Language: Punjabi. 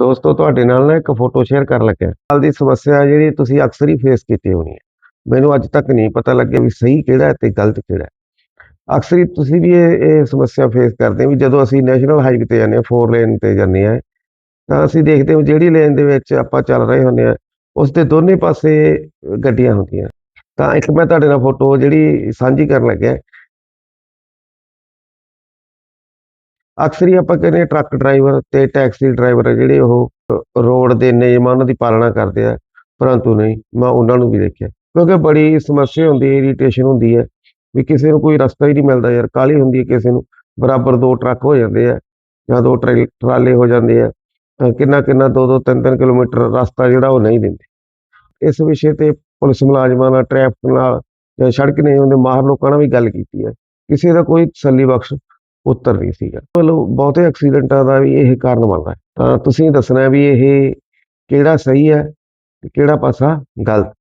ਦੋਸਤੋ, ਤੁਹਾਡੇ ਨਾਲ ਨਾ ਇੱਕ ਫੋਟੋ ਸ਼ੇਅਰ ਕਰਨ ਲੱਗਿਆ। ਹਾਲ ਦੀ ਸਮੱਸਿਆ ਜਿਹੜੀ ਤੁਸੀਂ ਅਕਸਰ ਹੀ ਫੇਸ ਕੀਤੀ ਹੋਣੀ ਹੈ। ਮੈਨੂੰ ਅੱਜ ਤੱਕ ਨਹੀਂ ਪਤਾ ਲੱਗਿਆ ਵੀ ਸਹੀ ਕਿਹੜਾ ਹੈ ਤੇ ਗਲਤ ਕਿਹੜਾ ਹੈ। ਅਕਸਰ ਹੀ ਤੁਸੀਂ ਵੀ ਇਹ ਇਹ ਸਮੱਸਿਆ ਫੇਸ ਕਰਦੇ ਵੀ ਜਦੋਂ ਅਸੀਂ ਨੈਸ਼ਨਲ ਹਾਈਵੇ ਤੇ ਜਾਂਦੇ ਹਾਂ ਫੋਰ ਲੇਨ ਤੇ ਜਾਂਦੇ ਹਾਂ, ਤਾਂ ਅਸੀਂ ਦੇਖਦੇ ਹਾਂ ਜਿਹੜੀ ਲੇਨ ਦੇ ਵਿੱਚ ਆਪਾਂ ਚੱਲ ਰਹੇ ਹੁੰਦੇ ਹਾਂ, ਉਸ ਦੇ ਦੋਨੇ ਪਾਸੇ ਗੱਡੀਆਂ ਹੁੰਦੀਆਂ। ਤਾਂ ਇੱਕ ਮੈਂ ਤੁਹਾਡੇ ਨਾਲ ਫੋਟੋ ਜਿਹੜੀ ਸਾਂਝੀ ਕਰਨ ਲੱਗਿਆ ਅਕਸਰ ਹੀ ਆਪਾਂ ਕਹਿੰਦੇ ਟਰੱਕ ਡਰਾਈਵਰ ਤੇ ਟੈਕਸੀ ਡਰਾਈਵਰ ਜਿਹੜੇ ਉਹ ਰੋਡ ਦੇ ਨਿਯਮਾਂ ਉਹਨਾਂ ਦੀ ਪਾਲਣਾ ਕਰਦੇ ਆ, ਪਰੰਤੂ ਨਹੀਂ, ਮੈਂ ਉਹਨਾਂ ਨੂੰ ਵੀ ਦੇਖਿਆ। ਕਿਉਂਕਿ ਬੜੀ ਸਮੱਸਿਆ ਹੁੰਦੀ ਹੈ ਇਰੀਟੇਸ਼ਨ ਹੁੰਦੀ ਹੈ ਵੀ ਕਿਸੇ ਨੂੰ ਕੋਈ ਰਸਤਾ ਹੀ ਨਹੀਂ ਮਿਲਦਾ ਯਾਰ, ਕਾਹਲੀ ਹੁੰਦੀ ਹੈ ਕਿਸੇ ਨੂੰ। ਬਰਾਬਰ ਦੋ ਟਰੱਕ ਹੋ ਜਾਂਦੇ ਆ, ਜਾਂ ਦੋ ਟਰੇ- ਟਰਾਲੇ ਹੋ ਜਾਂਦੇ ਆ ਤਾਂ ਕਿੰਨਾ ਕਿੰਨਾ ਦੋ ਦੋ ਤਿੰਨ ਤਿੰਨ ਕਿਲੋਮੀਟਰ ਰਸਤਾ ਜਿਹੜਾ ਉਹ ਨਹੀਂ ਦਿੰਦੇ। ਇਸ ਵਿਸ਼ੇ ਤੇ ਪੁਲਿਸ ਮੁਲਾਜ਼ਮਾਂ ਨਾਲ, ਟ੍ਰੈਫਿਕ ਨਾਲ ਜਾਂ ਸੜਕ ਨਿਯਮ ਦੇ ਮਾਹਰ ਲੋਕਾਂ ਨਾਲ ਵੀ ਗੱਲ ਕੀਤੀ ਹੈ। ਕਿਸੇ ਦਾ ਕੋਈ ਤਸੱਲੀ ਬਖਸ਼ ਉੱਤਰ ਨਹੀਂ ਸੀਗਾ। ਮਤਲਬ ਬਹੁਤੇ ਐਕਸੀਡੈਂਟਾਂ ਦਾ ਵੀ ਇਹ ਕਾਰਨ ਬਣਦਾ ਤਾਂ ਤੁਸੀਂ ਦੱਸਣਾ ਵੀ ਇਹ ਕਿਹੜਾ ਸਹੀ ਹੈ ਤੇ ਕਿਹੜਾ ਪਾਸਾ ਗਲਤ।